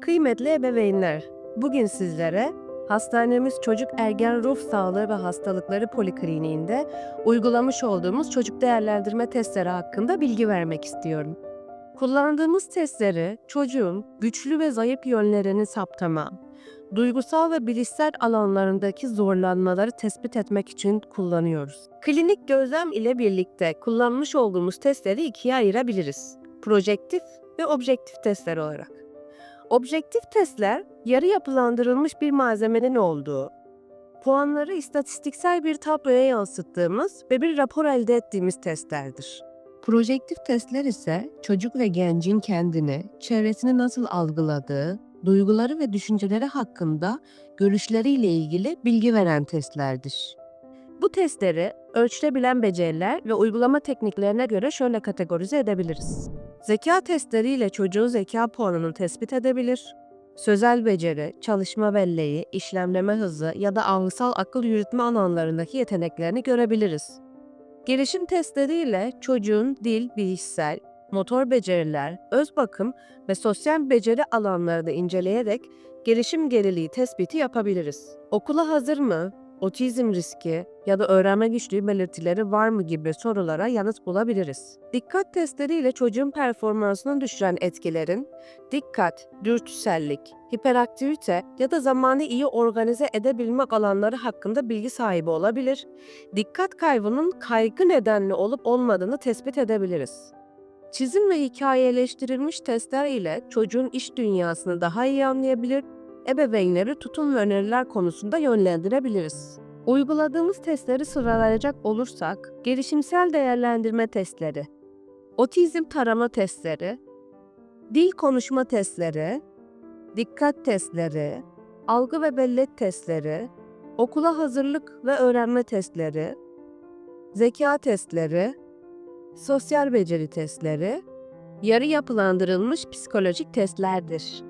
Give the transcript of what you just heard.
Kıymetli ebeveynler, bugün sizlere hastanemiz Çocuk Ergen Ruh Sağlığı ve Hastalıkları Polikliniğinde uygulamış olduğumuz çocuk değerlendirme testleri hakkında bilgi vermek istiyorum. Kullandığımız testleri çocuğun güçlü ve zayıf yönlerini saptama, duygusal ve bilişsel alanlarındaki zorlanmaları tespit etmek için kullanıyoruz. Klinik gözlem ile birlikte kullanmış olduğumuz testleri ikiye ayırabiliriz. Projektif ve objektif testler olarak. Objektif testler, yarı yapılandırılmış bir malzemenin olduğu, puanları istatistiksel bir tabloya yansıttığımız ve bir rapor elde ettiğimiz testlerdir. Projektif testler ise çocuk ve gencin kendini, çevresini nasıl algıladığı, duyguları ve düşünceleri hakkında görüşleriyle ilgili bilgi veren testlerdir. Bu testleri ölçülebilen beceriler ve uygulama tekniklerine göre şöyle kategorize edebiliriz. Zeka testleriyle çocuğun zeka puanını tespit edebilir. Sözel beceri, çalışma belleği, işlemleme hızı ya da algısal akıl yürütme alanlarındaki yeteneklerini görebiliriz. Gelişim testleriyle çocuğun dil, bilişsel, motor beceriler, öz bakım ve sosyal beceri alanlarını inceleyerek gelişim geriliği tespiti yapabiliriz. Okula hazır mı? Otizm riski ya da öğrenme güçlüğü belirtileri var mı gibi sorulara yanıt bulabiliriz. Dikkat testleriyle çocuğun performansını düşüren etkilerin dikkat, dürtüsellik, hiperaktivite ya da zamanı iyi organize edebilmek alanları hakkında bilgi sahibi olabilir. Dikkat kaybının kaygı nedenli olup olmadığını tespit edebiliriz. Çizim ve hikayeleştirilmiş testler ile çocuğun iş dünyasını daha iyi anlayabilir, ebeveynleri tutum ve öneriler konusunda yönlendirebiliriz. Uyguladığımız testleri sıralayacak olursak, gelişimsel değerlendirme testleri, otizm tarama testleri, dil konuşma testleri, dikkat testleri, algı ve bellek testleri, okula hazırlık ve öğrenme testleri, zeka testleri, sosyal beceri testleri, yarı yapılandırılmış psikolojik testlerdir.